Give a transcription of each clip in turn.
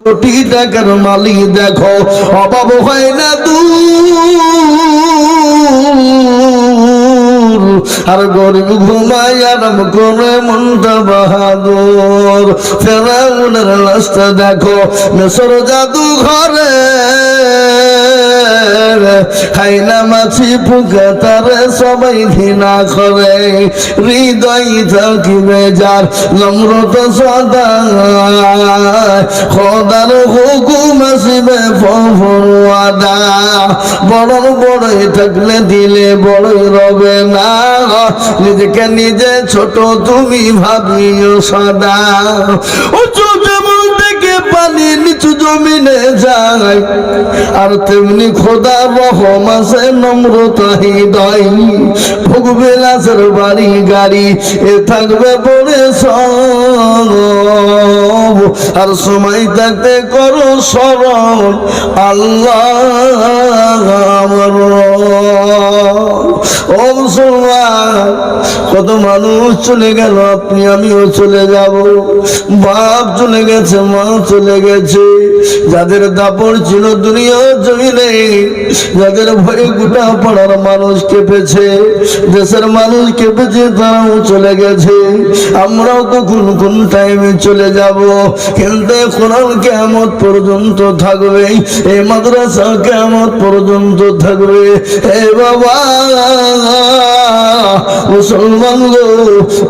কোটি টাকার মালিক দেখো, অভাব হয় না দূর। আর গরিব ঘুমাই আরাম করে মনটা বাহাদুর। ফেরাউনের রাস্তা দেখো মেসর জাদু ঘরে খাইনা মাছি সবাই ঘৃণা করে। হৃদয় থাকিবে যার নম্রত হুকুম আসিবে বড় বড়ই থাকলে দিলে বড়ই রবে না। নিজেকে নিজে ছোট তুমি ভাবিও সদা। থেকে পানি নিচু জমিনে যায়, আর তেমনি খোদা রহম আছে, নম্রতা হৃদয়। ভোগবে লাশের বাড়ি গাড়ি, এ থাকবে পরে সব। আর সময় থাকতে করো স্মরণ, আল্লাহ আমার কত মানুষ চলে গেল, আপনি, আমিও চলে যাব। বাপ চলে গেছে, মা গেছে যাদের দাপড় ছিল দুনিয়া জমিনে যাদের ভয়ে গোটা পাড়ার মানুষ কেঁপেছে, দেশের মানুষ কেঁপেছে, তারাও চলে গেছে। আমরাও তো কোন টাইমে চলে যাব? কিন্তু কোরআন কেমত পর্যন্ত থাকবে এই মাদ্রাসা কেমত পর্যন্ত থাকবে। এ বাবা, মুসলমান গো,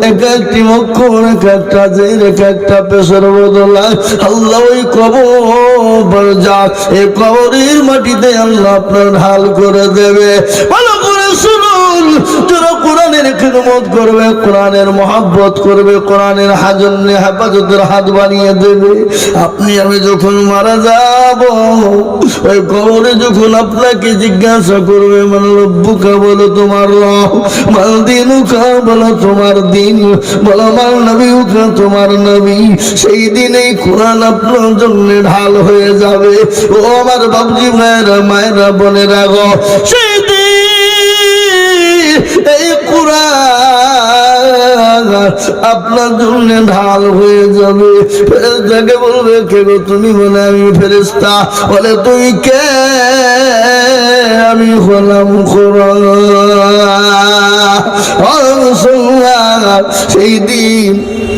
এক একটি অক্ষর এক একটা জের, এক একটা পেশার বদলায় আল্লাহ ওই কবর যা এই কবরের মাটিতে আল্লাহ আপনার ঢাল করে দেবে। ভালো করে শুনুন যারা কোরআনের খিদমত করবে, কোরআনের মহাব্বত করবে, কোরআনের হাজন্য হেফাজতের হাত বানিয়ে দেবে। আপনি, আমি যখন মারা যাব, ওই কবরে যখন আপনাকে জিজ্ঞাসা করবে মানে রব্বুকা বলো তোমার রব মাল দিনুকা বলো তোমার দিন, বলো মাল নবীকা তোমার নবী, সেই দিনেই কোরআন আপনার জন্য ঢাল হয়ে যাবে। ও আমার বাবজি ভাইয়েরা, মায়েরা, বোনেরা গো, সেই এই কোরআন আপনার জন্য ঢাল হয়ে যাবে। ফেরেস্তাকে বলবে, কে গো তুমি? মনে আমি ফেরেস্তা বলে, তুই কে? আমি হলাম কোরআন। সেই দিন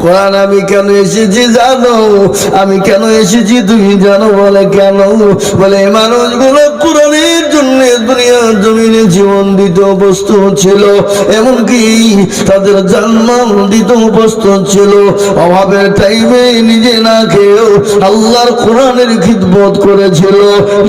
কোরআন আমি কেন এসেছি জানো? আমি কেন এসেছি তুমি জানো বলে কেন? বলে এই মানুষগুলো কোরআনের জন্য দুনিয়ার জমিনে জীবন দিতে উপস্থিত ছিল, এমনকি তাদের জন্ম দিতে উপস্থিত ছিল। অভাবের টাইমে নিজে না খেয়েও আল্লাহর কোরআনের খিদমত করেছিল।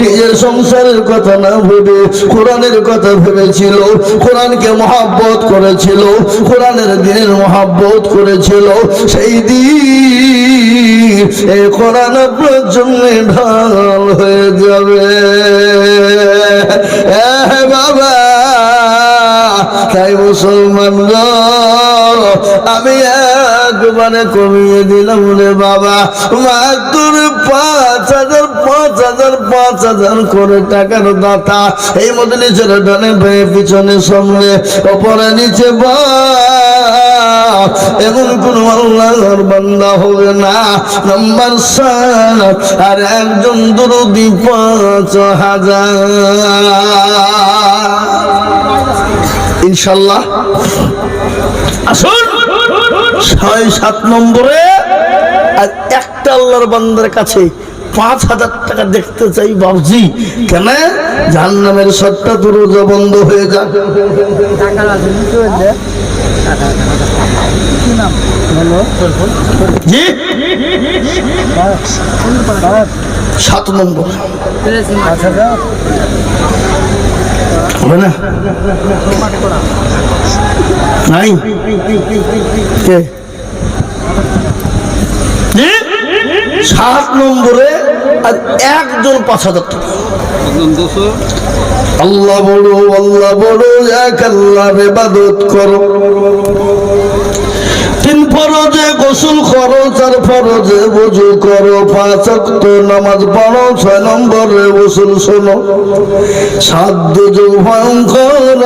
নিজের সংসারের কথা না ভেবে কোরআনের কথা ভেবেছিল। কোরআনকে মহাব্বত করেছিল। কোরআনের দিনের মহাব্বত করেছিল। সেই দিন এই কোরআন আপনার জন্য ঢাল হয়ে যাবে। বাবা তাই মুসলমান গো, আমি একবারে কমিয়ে দিলাম রে বাবা। মাত্র পাঁচ হাজার পাঁচ হাজার পাঁচ হাজার করে টাকার দাতা। এই মধ্যে নিচের ডানে পেয়ে পিছনে সামনে ওপরে নিচে বা। এমন কোন আল্লাহর বান্দা হবে না। নাম্বার সাত আর একজন দুরুদি পাঁচ হাজার। ইনশাল্লাহ। আসুন। ছয় সাত নম্বরে আর একটা আল্লাহর বান্দার কাছে পাঁচ হাজার টাকা দেখতে চাই বাবজি কেন? জাহান্নামের সবটা তো রোজা বন্ধ হয়ে যাবে টাকা আছে নিতে হইলে কি নাম হলো জি? সাত নম্বর। হবে না? নাই? কে? সাত নম্বরে আর একজন পাঁচ হাজার টাকা। আল্লাহ বড় আল্লাহ বড় এক আল্লাহ ইবাদত করো। ফরজে গোসল করো, চার ফরজে বুঝু করো, পাঁচ অক্ত নামাজ পড়ো, ছয় নম্বরে গোসল শোনো। সাত দুযোগ ভয়ঙ্কর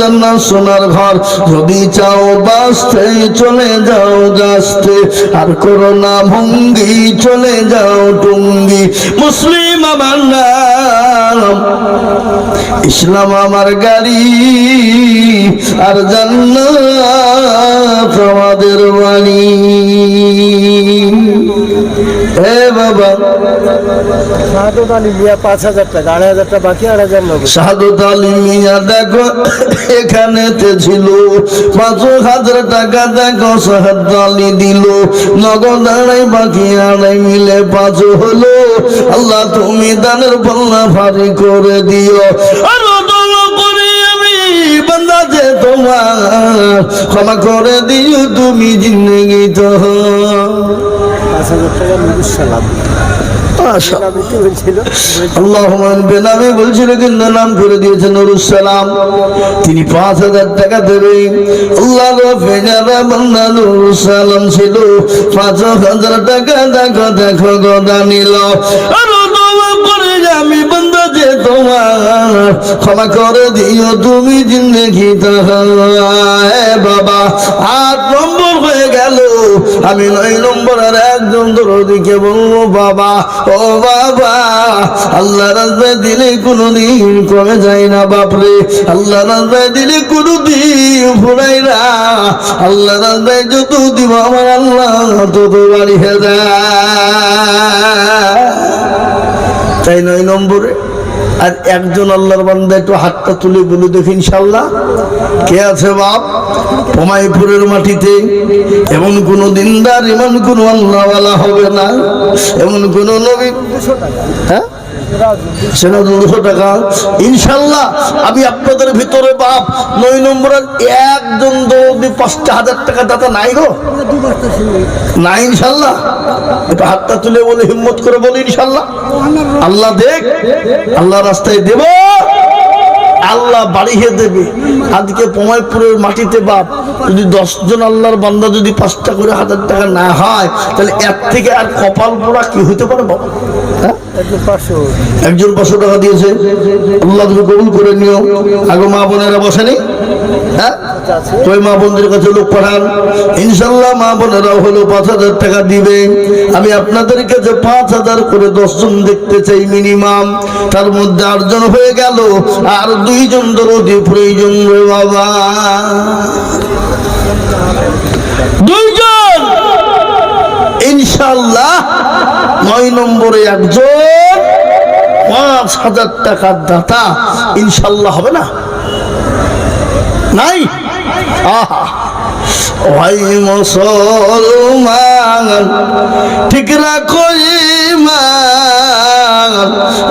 জান্নাত সোনার ঘর। যদি চাও বাঁচতে, চলে যাও গাছতে আর করো না ভঙ্গি, চলে যাও টুঙ্গি। মুসলিম আমার নাম, ইসলাম আমার গাড়ি। আর জান্নাত আমাদের বাণী। হে বাবা। শাহাদত আলী মিয়া পাঁচ হাজার টাকা আড়াই হাজার টাকা বাকি আড়াই হাজার নগদ। সাধুত আলী মিয়া দেখো এখানেতে ছিল। পাঁচ হাজার টাকা দেখো সাহাদ আলী দিল নগদ আড়াই বাকি আড়াই মিলে পাঁচ হলো। আল্লাহ তুমি দানের পাল্লা ভারী করে দিও। ক্ষমা করে দিও তুমি জিন্দগি তো। তিনি পাঁচ হাজার টাকা দেবেন সালাম ছিল, পাঁচ হাজার টাকা দেখো দেখো, গদা নিল। করে আমি বান্দা যে তোমার। ক্ষমা করে দিও তুমি জিন্দগি বাবা আট নম্বর হয়ে গেল। আমি নয় নম্বরের একজন দরদিকে বলব, বাবা, ও বাবা আল্লাহ রাস্তায় দিলে কোনোদিন কমে যায় না বাপরে। আল্লাহ রাস্তায় দিলে কোনোদিন ফুরাই না। আল্লাহ রাস্তায় যত দিব আমার আল্লাহ, তত বাড়িয়ে দেয় তাই নয় নম্বরে। আর একজন আল্লাহর বান্দা একটু হাতটা তুলে বলে দেখি ইনশাল্লাহ কে আছে বাপ? পমাইপুরের মাটিতে এমন কোন দিনদার, এমন কোন আল্লাহওয়ালা হবে না। এমন কোন নবী হ্যাঁ? সেটা ইনশাল্লাহ আমি ভিতরে বাপ, নয় একজন পাঁচটা হাজার টাকা নাই গো। না ইনশাল্লাহ। একটু হাতটা তুলে বলে, হিম্মত করে বলে ইনশাল্লাহ। আল্লাহ দেখ, আল্লাহ রাস্তায় দেব, আল্লাহ বাড়িয়ে দেবে। আজকে পমাইপুরের মাটিতে বাপ যদি দশজন আল্লাহর বান্দা যদি পাঁচটা করে হাজার টাকা না হয় তাহলে এর থেকে আর কপাল পোড়া কি হতে পারে বাবা? হ্যাঁ? একজন পাঁচশো। টাকা দিয়েছে। আল্লাহ তুমি কবুল করে নিও। আগে মা বোনেরা বসেনি? হ্যাঁ? তো মা বোনদের কাছে লোক পাঠান। ইনশাল্লাহ মা বোনেরা হলো পাঁচ হাজার টাকা দিবে। আমি আপনাদের কাছে পাঁচ হাজার করে দশজন দেখতে চাই মিনিমাম তার মধ্যে আটজন হয়ে গেল আর দুইজন দরদি প্রয়োজন বাবা দুইজন ইনশাল্লাহ নয় নম্বরে একজন পাঁচ হাজার টাকার দাতা ইনশাল্লাহ হবে না? নাই? আহা। ওই মুসলমান ঠিক রাখো ইমান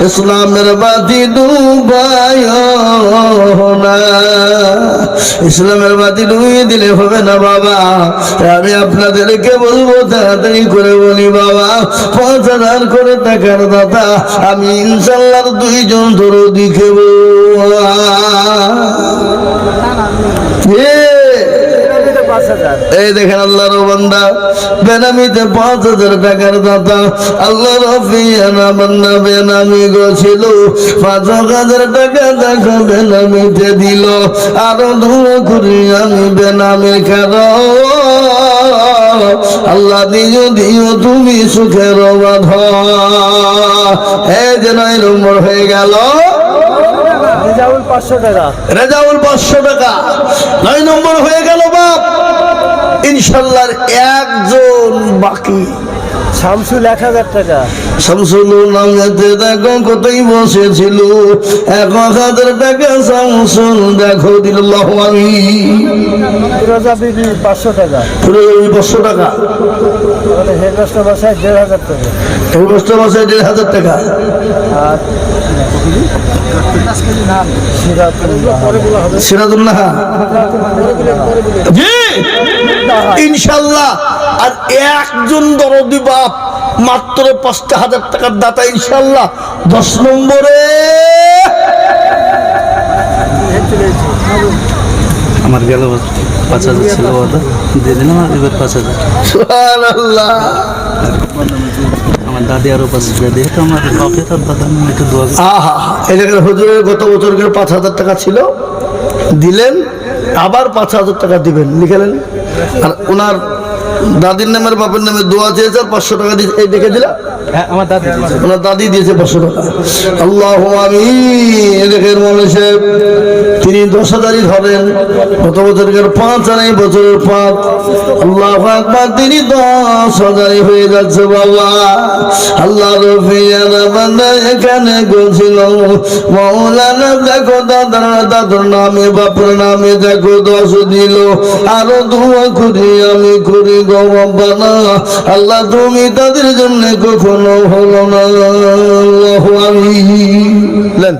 ইসলামের বাতি ডুবায় না। ইসলামের বাতি ডুবিয়ে দিলে হবে না বাবা। আমি আপনাদেরকে বলব তাড়াতাড়ি করে বলি বাবা পাঁচ হাজার করে টাকার দাদা আমি ইনশাল্লাহ দুইজন ধরো দিকে হাজার এই দেখেন আল্লাহর বান্দা বেনামিতে পাঁচ হাজার টাকার দাতা। আল্লাহ রফিয়ানা বান্দা বেনামি গছিল পাঁচ হাজার টাকা দেখো বেনামিতে দিল। আরও করি আমি বেনামে খেল। আল্লাহ দিও দিও তুমি সুখের বাধ। এই যে নয় নম্বর হয়ে গেল। রেজাউল পাঁচশো টাকা। রেজাউল পাঁচশো টাকা। নয় নম্বর হয়ে গেল বাপ। ইনশাল্লাহ একজন বাকি। শামসুল এক হাজার টাকা। শামসুল নামেতে দেখো কোথায় বসেছিল? এক হাজার টাকা শামসুল দেখো দিল আমি ফিরোজা বিবি পাঁচশো টাকা। পুরো ওই পাঁচশো টাকা। আমাদের হেডমাস্টার বাসায় দেড় হাজার টাকা। দেড় হাজার টাকা। আর সিরাজুল্লাহ ইনশাল্লাহ। আর একজন দরদি বাপ মাত্র পাঁচটা হাজার টাকার দাতা ইনশাল্লাহ দশ নম্বরে। আমার গেল পাঁচ হাজার ছিল দিয়ে দিলাম আর এবার পাঁচ হাজার। আমার দাদি আরও পাঁচ হাজার। দিয়ে তো আমার বাপে তার দাদা একটু। আহা এলাকার হুজুরের গত বছরের পাঁচ হাজার টাকা ছিল। দিলেন আবার পাঁচ হাজার টাকা দিবেন। লিখেলেন আর ওনার দাদির নামের বাপের নামে দোয়া চেয়েছে আর পাঁচশো টাকা দিয়ে এই দেখে দিলা? হ্যাঁ আমার দাদি দিয়েছে। ওনার দাদি দিয়েছে পাঁচশো টাকা। আল্লাহ আমি দেখেন মানুষের তিনি দশ হাজারই ধরেন। গত বছরের পাঁচ আর এই বছরের পাঁচ। আল্লাহ আকবার তিনি দশ হাজারই হয়ে যাচ্ছে বাবা। আল্লাহ এখানে গেছিল মৌলানা দেখো দাদার দাদার নামে বাপের নামে দেখো দশ দিল। আরও দোয়া করি আমি করি গো আল্লাহ তুমি তাদের জন্য কখনো হলো না। আল্লাহ আমি লেন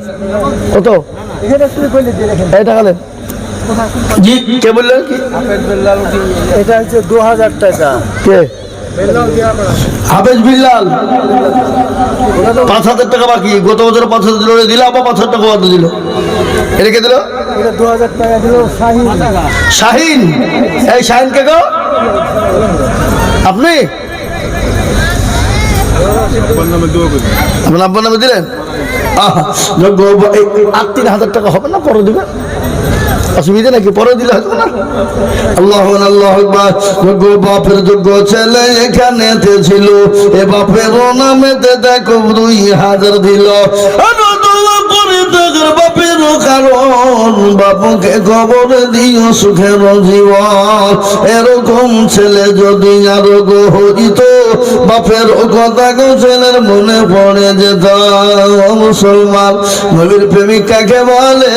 কত? এটা এই টাকা লেন। জি কে বললেন? কি এটা হচ্ছে দু হাজার টাকা। কে? হাফেজ বিল্লাল পাঁচ হাজার টাকা বাকি। গত বছর পাঁচ হাজার দিল দিল আবার পাঁচ হাজার টাকা বাদ দিল। এটা কে দিল? শাহিন। এই শাহিন কে গো? আপনি? আপনার আব্বার নামে দিলেন? আহা, তিন হাজার টাকা হবে না? পরে দিবেন। অসুবিধা নাকি? পরে দিলে হয়তো না? আল্লাহ আল্লাহ। যোগ্য বাপের যোগ্য ছেলে এখানে ছিল। এ বাপের নামেতে দেখো দুই হাজার দিল। আরও দোয়া করে দেখার বাপের কারণ বাপুকে খবর দিও সুখের জীবন। এরকম ছেলে যদি আরও হইত, বাপের কথা ছেলের মনে পড়ে যেত। মুসলমান, নবীর প্রেমিক কাকে বলে?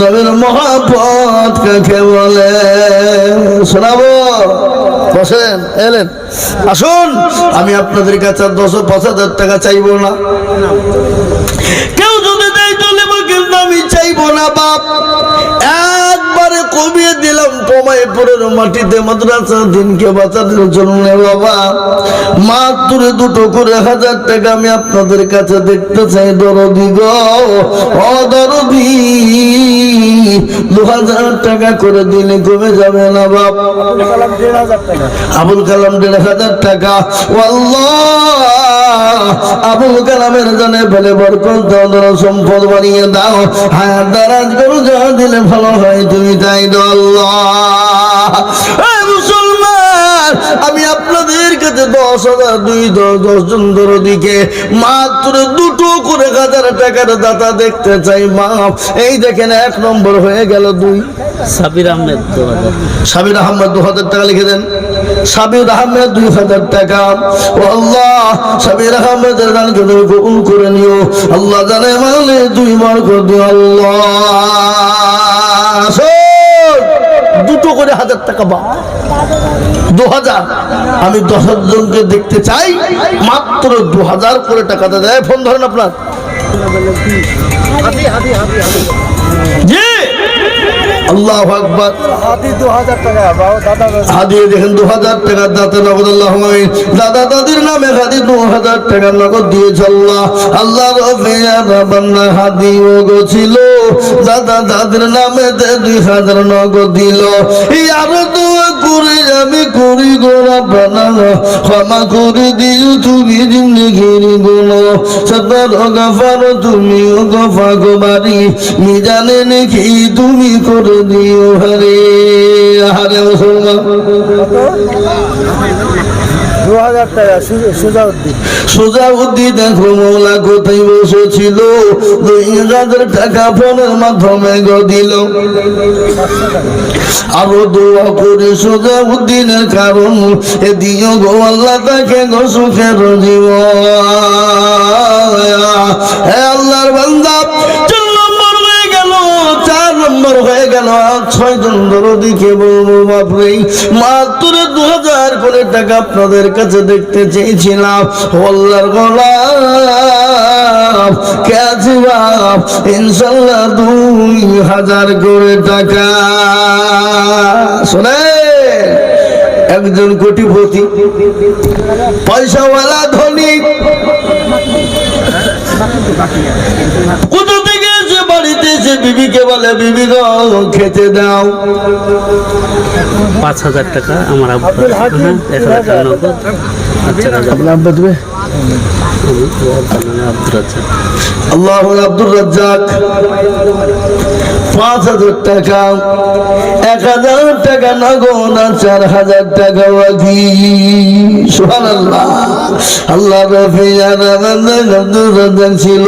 নবীর মহাপত কাকে বলে? শোনাবো? বসেন, এলেন। আসুন, আমি আপনাদের কাছে আর দশ পাঁচ হাজার টাকা চাইব না। না বাপ। একবারে কমিয়ে দিলাম পমাইপুরের মাটিতে মাদ্রাসা দিনকে বাঁচানোর জন্য বাবা। মাত্র দুটো করে হাজার টাকা আমি আপনাদের কাছে দেখতে চাই দরদি গো। ও দু হাজার টাকা করে দিলে কমে যাবে না বাপ। আবুল কালাম দেড় হাজার টাকা। আল্লাহ আবুল কালামের জানে ফেলে বরকত সম্পদ বানিয়ে দাও। হায়াত দারাজ করো যা দিলে ভালো হয় তুমি তাই মুসলমান আমি আপনাদের কাছে দশ হাজার দুই দশ জন ধরো দিকে মাত্র দুটো করে হাজার টাকার দাতা দেখতে চাই মা এই দেখেন এক নম্বর হয়ে গেল দুই। সাবির আহমেদ সাবির আহমেদ দু হাজার টাকা লিখে দেন। সাবির আহমেদ দুই হাজার টাকা। ও আল্লাহ সাবির আহমেদের দানকে তুমি কবুল করে নিও। আল্লাহ জানে মানে দুই করে দিও আল্লাহ। দুটো করে হাজার টাকা বা দু হাজার। আমি দশ জনকে দেখতে চাই, মাত্র দু হাজার করে টাকা দেয়। ফোন ধরেন আপনার। জি? আল্লাহ আকবার। হাতি দু হাজার টাকা বাবা দাদা দাদা। দেখেন দু হাজার দাতা নগদ আল্লাহ দাদা দাদির নামে হাদি দু হাজার টাকা নগদ দিয়েছে আল্লাহ। আল্লাহ রফিয়ানা বান্না হাদি ও ছিল। দাদা দাদির নামে তে দুই হাজার নগদ দিল। এই আরও দোয়া করে আমি করি গোরা বানানো ক্ষমা করে দিও তুমি জিন্দগিরগুলো সদর গফার তুমি ও গফা গোবারি মিজানে নাকি তুমি করে দিও হরে হারে মুসলমান। ফোনের মাধ্যমে দোয়া করে কারণ, এ দিও আল্লাহ তাকে সুখের জীবন। হে আল্লাহর বান্দা আর ছয় জন দরদিকে বলব বাপরে মাত্র দু হাজার করে টাকা আপনাদের কাছে দেখতে চেয়েছিলাম। আল্লাহর গোলাম কাছে বাপ? ইনশাল্লাহ দুই হাজার করে টাকা। শোনে, একজন কোটিপতি, পয়সাওয়ালা ধনী এসে বাড়িতে এসে বিবিকে বলে বিবি গো খেতে দাও। পাঁচ হাজার টাকা আমার আব্বা হ্যাঁ? এক হাজার টাকা নগদ। আচ্ছা আপনার আব্বা দেবে? আব্দুর রাজ্জাক পাঁচ হাজার টাকা, এক হাজার টাকা নগদ আর চার হাজার টাকা আল্লাহ ছিল।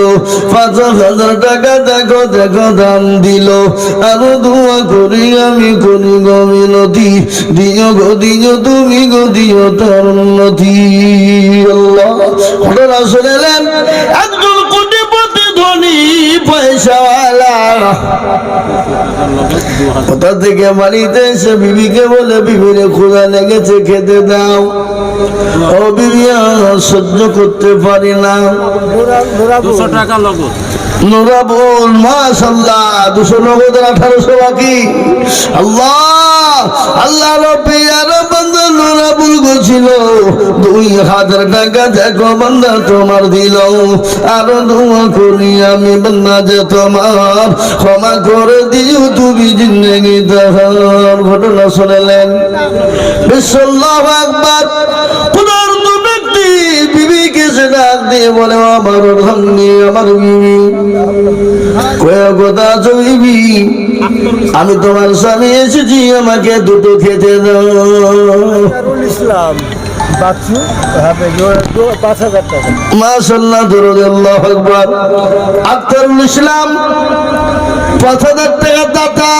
পাঁচ হাজার টাকা দেখো দেখো দাম দিল। আরও দোয়া করি আমি করি গো মিনতি। দিও গো, দিও তুমি গো, দিও তার উন্নতি। আল্লাহ ঘটনা এলেন, একজন কোটিপতি ধনী পয়সাওয়ালা। কোথা থেকে বাড়িতে এসে বিবিকে বলে, বিবিরে ক্ষুধা লেগেছে, খেতে দাও। ও বিবি সহ্য করতে পারি না। দুশো টাকা নগদ। দুশো নগদ আঠারোশো আল্লাহ গোছিল। দুই হাজার টাকা তোমার দিল। আরও করি আমি বান্দা যে তোমার ক্ষমা করে দিও, তুমি ঘটনা শুনেলেন। বিশ্বল্লাহ ডাক দিয়ে বলে আমার ভাঙ্গি আমার বিবি কথা বিবি আমি তোমার স্বামী এসেছি আমাকে দুটো খেতে দাও। ইসলাম আল্লাহু আক্তারুল ইসলাম পাঁচ হাজার টাকা দাতা।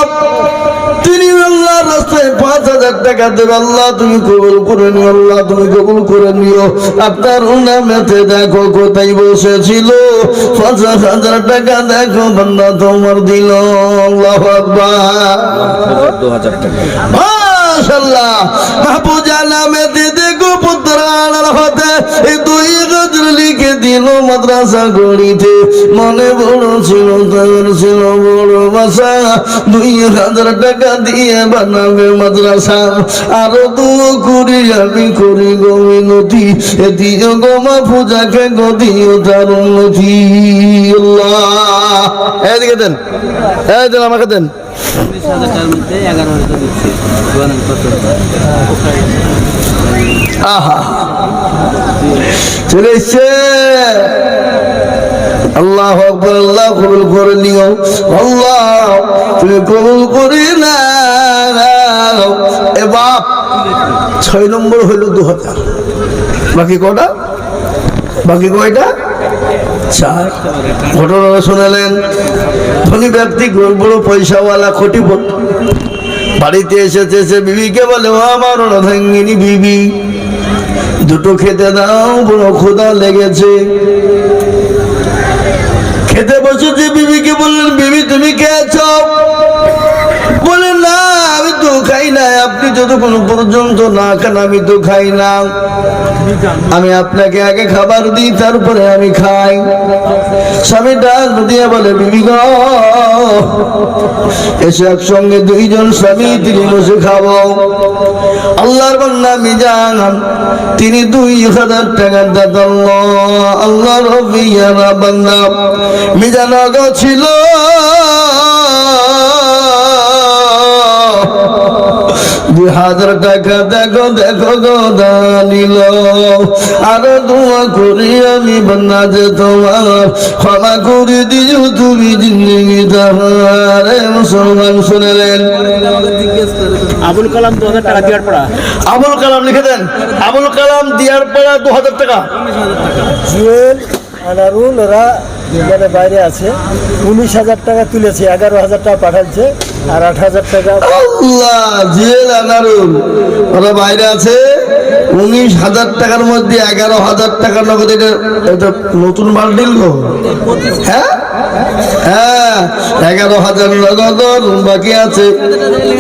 তিনি রাস্তায় পাঁচ হাজার টাকা দেবে আল্লাহ তুমি কবুল করে নিও আল্লাহ তুমি কবুল করে নিও। আপনার নামেতে দেখো কোথায় বসেছিল। পাঁচ হাজার টাকা দেখো বান্দা তোমার দিল আল্লাহ দু হাজার টাকা। দুই মাদ্রাসা গড়িতে। মনে বড় ছিল তার ছিল বড় বাসা। দুই হাজার টাকা দিয়ে বানাবে মাদ্রাসা। আরও দু করি আমি করি গো মিনতি। এ দিও মাহফুজাকে, গো দিও তার উন্নতি। এদিকে দেন আমাকে দেন। চল্লিশ হাজার মধ্যে এগারো হাজার দিচ্ছি। আহা। চলে এসছে। আল্লাহ আকবর, আল্লাহ কবুল করে নিও। আল্লাহ, তুমি কবুল করি না এ বাপ, ছয় নম্বর হইল দু হাজার বাকি কটা? বাকি কয়টা? ঘটনা শোনালেন। ধনী ব্যক্তি বড় পয়সাওয়ালা কোটিপতি বাড়িতে এসেছে সে বিবিকে বলে, ও আমার অর্ধাঙ্গিনী বিবি, দুটো খেতে দাও, বড় ক্ষুধা লেগেছে। খেতে বসেছে বিবিকে বললেন, বিবি, তুমি খেয়েছ? বলে যতক্ষণ পর্যন্ত না খান, আমি তো খাই না। আমি আপনাকে আগে খাবার দিই, তারপরে আমি খাই। স্বামী ডাক দিয়ে বলে, বিবি এসে একসঙ্গে দুইজন স্বামী, তিনি বসে খাব। আল্লাহর বান্দা মিজান, তিনি দুই হাজার টাকার দাদা আল্লাহ রবিয়ারা বান্দা, মিজান ছিল। দুই হাজার টাকা দেখো দেখো গো দানিল। আরও দোয়া করি আমি বান্না যে তোমার। ক্ষমা করে দিও তুমি জিন্দগি তাহারে। মুসলমান শুনেলেন আবুল কালাম দু হাজার টাকা দেওয়ার পড়া। আবুল কালাম লিখে দেন। আবুল কালাম দিয়ার পড়া দু হাজার টাকা। জুয়েল আনারুল ওরা মানে বাইরে আছে। উনিশ হাজার টাকা তুলেছে এগারো হাজার টাকা পাঠাচ্ছে আর আট হাজার টাকা ওরা বাইরে আছে। উনিশ হাজার টাকার মধ্যে এগারো হাজার টাকার নগদ। এটা এটা নতুন মাল দিল গো। হ্যাঁ? হ্যাঁ এগারো হাজার নগদ বাকি আছে।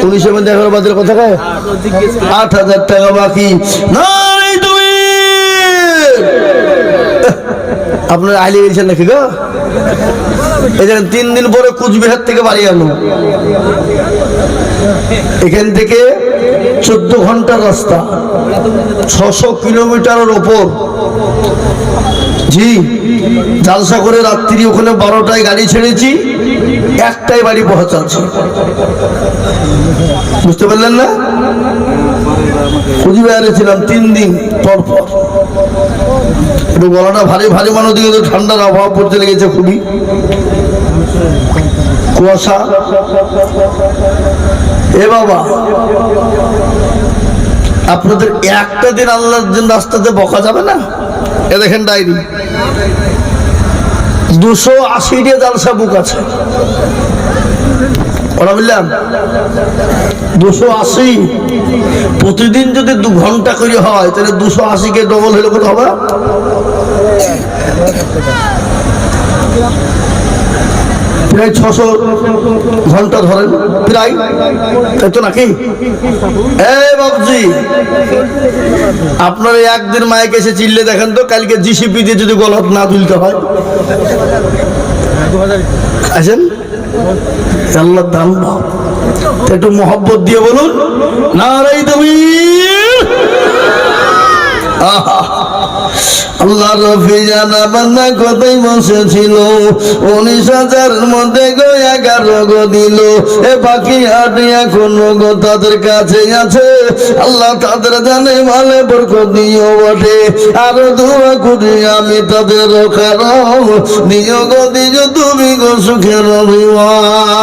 উনিশের মধ্যে এগারো বাজার কথা কয় আট হাজার টাকা বাকি। নাই তুমি আপনার আইলে গেছেন নাকি গো? এখানে তিন দিন পরে কুচবিহার থেকে বাড়ি আনো এখান থেকে চোদ্দ ঘণ্টার রাস্তা, ছশো কিলোমিটারের ওপর। জি, জালসা করে রাত্রি ওখানে বারোটায় গাড়ি ছেড়েছি, একটাই বাড়ি পৌঁছাচ্ছি। বুঝতে পারলেন না? কুচবিহারে ছিলাম তিন দিন পর পর। একটু গলাটা ভারী ভারী মানুষ দিকে তো ঠান্ডার অভাব পড়তে লেগেছে খুবই। কুয়াশা। এ বাবা, আপনাদের একটা দিন আল্লাহর দিন রাস্তাতে বকা যাবে না? এ দেখেন ডায়েরি। দুশো আশিটা জালসা বুক আছে। ওরা বললাম দুশো আশি। প্রতিদিন যদি দু ঘণ্টা করে হয়, তাহলে দুশো আশিকে ডবল হলে কত হবে? প্রায় ছশো ঘণ্টা ধরেন, প্রায়। তাই তো নাকি? বাবজি, আপনার একদিন মাইক এসে চিল্লে দেখেন তো, কালকে জিসিপি দিয়ে যদি গলত না তুলতে হয়। আসেন। আল্লাহ তো একটু মহব্বত দিয়ে বলুন নারাই তুমি আল্লাহ রফি জানা বান্দা কোথায় বসেছিল উনিশ হাজারের মধ্যে গো এগারো গো দিল। এ বাকি আট এখন গো তাদের কাছে আছে। আল্লাহ তাদের জানে ভালে বরকত দিও বটে। আরও দোয়া করি আমি তাদের কারণ। দিও দিও তুমি গো সুখের অভিমান।